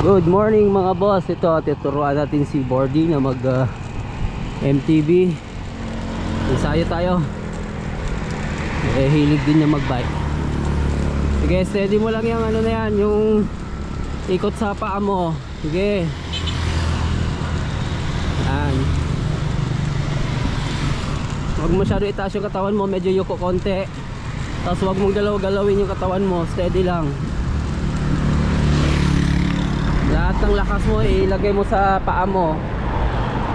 Good morning mga boss. Ito, tuturuan natin si Bordy na mag ah, MTB. Ensayo tayo. Eh, hilig din niya magbike. Sige, steady mo lang yung ano na yan, yung ikot sa paa mo. Sige. Yan. Huwag masyado itaas yung katawan mo, medyo yuko konti. Tapos huwag mong galaw-galawin yung katawan mo, steady lang. Lahat ng lakas mo ilagay mo sa paa mo.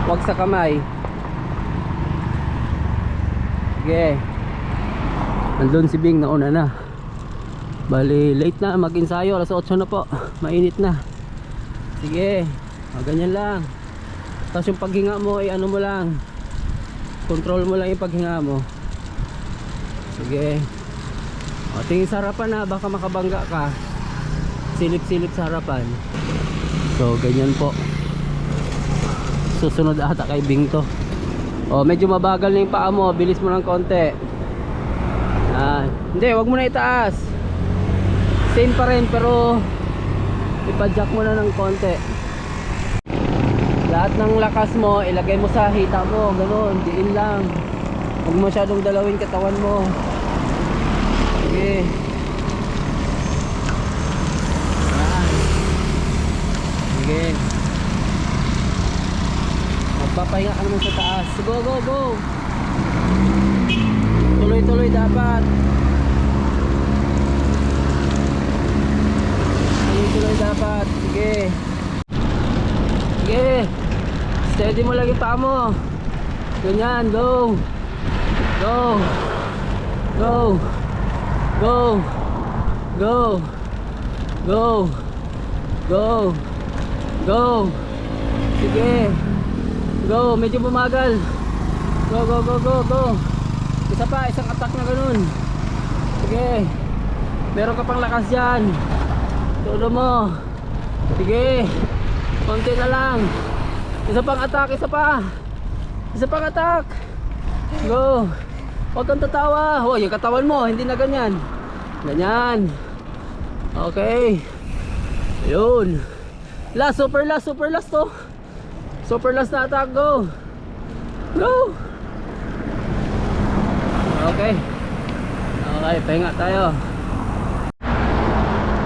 Huwag sa kamay. Sige. Nandun si Bing nauna na. Bali late na mag-ensayo alas 8 na po. Mainit na. Sige. O, ganyan lang. Tapos yung paghinga mo ay ano mo lang. Control mo lang yung paghinga mo. Sige. O, tingin sa harapan na baka makabangga ka. Silip-silip sa harapan. So, ganyan po. Susunod ata kay Bing to. O, medyo mabagal na yung paa mo. Bilis mo ng konti. Yan. Hindi, wag mo na itaas. Same pa rin, pero ipadjak mo na ng konti. Lahat ng lakas mo, ilagay mo sa hita mo. Ganun, diin lang. Huwag masyadong dalawin katawan mo. Sige. Yan. Sige. Magpapahinga ka naman sa taas. Go, go, go. Tuloy-tuloy dapat. Tuloy-tuloy dapat. Sige. Sige. Steady mo lagi pa mo. Ganyan, go. Go. Go. Go. Go. Go. Go. Go. Sige. Go, medyo bumagal. Go, go, go, go, go. Isa pa, isang attack na ganun. Sige. Meron ka pang lakas dyan. Todo mo. Sige. Konti na lang. Isa pang attack, isa pa. Isa pang attack. Go. Huwag kang tatawa. Oh, yung katawan mo, hindi na ganyan. Ganyan. Okay. Ayun. Last, super last, super last to. Super last na attack, go. Go. Okay. Okay, pahinga tayo.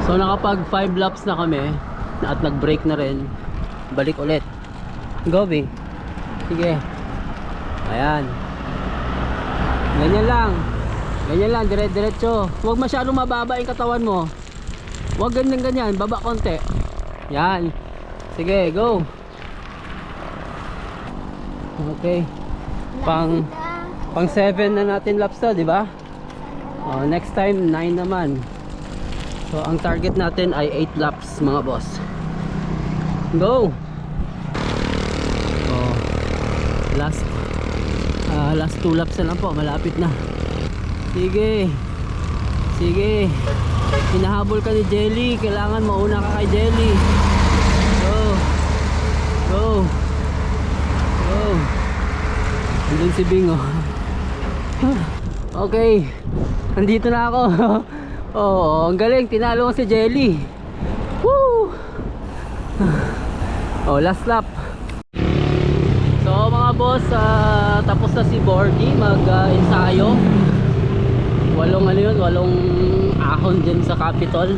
So nakapag 5 laps na kami at nag-break na rin. Balik ulit. Go, Bing. Sige. Ayan. Ganyan lang. Ganyan lang, dire-diretso. Huwag masyadong mababa yung katawan mo. Huwag ganyan ganyan, baba konti. Yan. Sige, go. Okay. Pang pang 7 na natin laps to, di ba? Oh, next time 9 naman. So ang target natin ay 8 laps mga boss. Go. Oh. Last ah, last 2 laps na lang po, malapit na. Sige. Sige. Hinahabol ka ni Jelly, kailangan mauna ka kay Jelly. Go. Go. Go. Andun si Bing oh. Okay. Andito na ako. Oo, ang galing. Tinalo ko si Jelly. Woo! Oh, last lap. So mga boss, ah, tapos na si Bordy mag-ensayo. Walong ano yun, walong ahon dyan sa Capitol.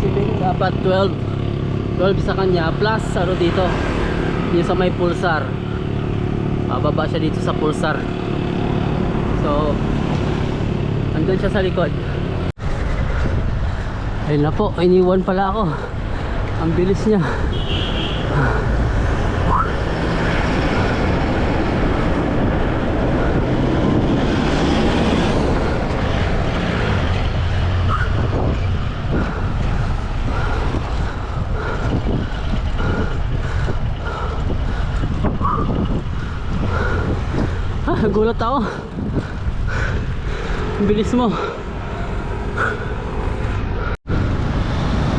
Si Bing dapat 12. 12 sa kanya plus ano dito. Yung sa may pulsar. Bababa siya dito sa pulsar. So, andun siya sa likod. Ayun na po, iniwan pala ako. Ang bilis niya. Gulat ako. Bilis mo.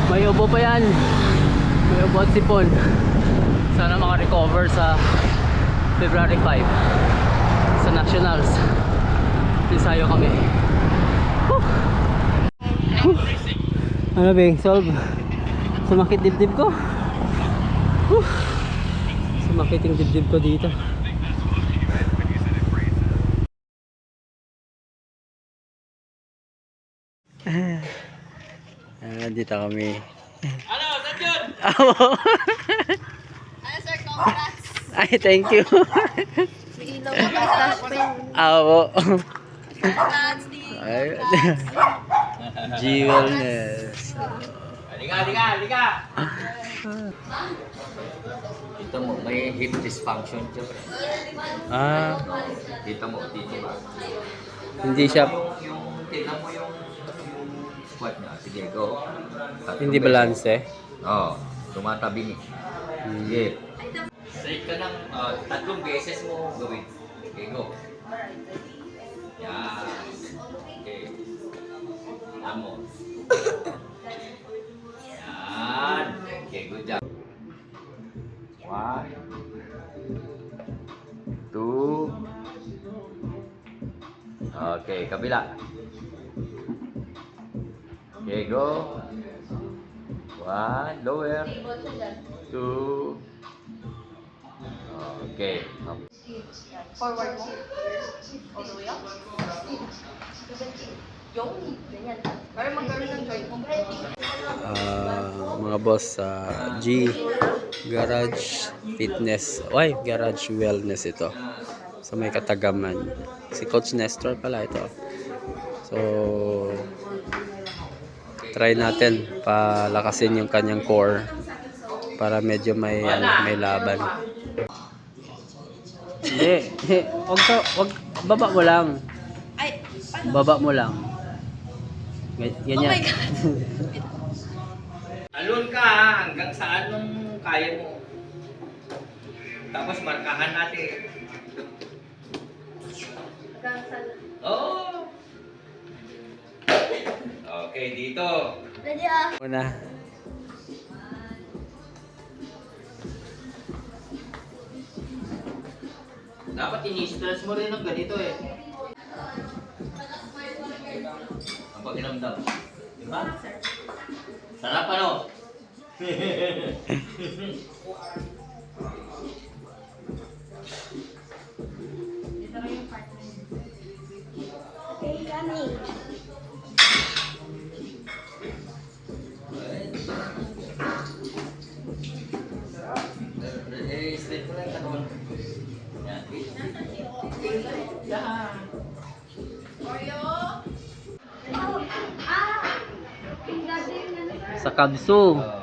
May ubo pa yan. May ubo at sipon. Sana maka-recover sa February 5 sa Nationals. Ensayo kami. Whew. Whew. Ano Bing? Solve? Sumakit dibdib ko. Sumakit yung dibdib ko dito. Ah, dito kami. Ano, saan yun? Awo. Ano sir, congrats. Ay, thank you. May ilaw flash pa yun. Awo. Congrats. Ay. Jewelness. Halika, halika, halika! Dito mo, may hip dysfunction siya. Ah, Dito mo, dito ba? hindi siya Yung, yung, tignan mo yung squat niya. Sige, go. Tatlong hindi beses. balance eh. Oo, tumatabi ni. Hmm. Sige. Straight ka ng ah, tatlong beses mo gawin. Okay, go. Yan. Okay. Tignan mo. Yan. Okay, good job. One. Two. Okay, kabila. Okay, go. One, lower. Two. Okay. Forward mo. All the way up. Para magkaroon ng joint. Ah, mga boss sa G Garage Fitness. Ay, Garage Wellness ito. Sa may Katagaman. Si Coach Nestor pala ito. So, try natin palakasin yung kanyang core para medyo may ano, may laban. Hindi. Wag ka, wag, baba mo lang. Ay, paano? Baba mo lang. Gan- Oh Ganyan. my God. Alon ka ha, hanggang saan nung kaya mo. Tapos markahan natin. Oo. Okay, dito. Ready ah. Muna. Dapat ini-stress mo rin ng ganito eh. Ang pakiramdam. Diba? Sarap ano? Sa Kabsu. Oh.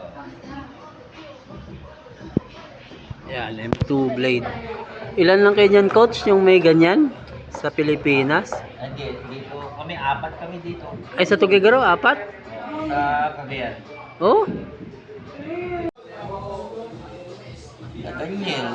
Yan, M2 blade. Ilan lang kayo dyan, coach, yung may ganyan sa Pilipinas? Hindi, po. Kami, apat kami dito. Ay, sa Tugigaro, apat? Sa Cagayan. Oh? Ganyan.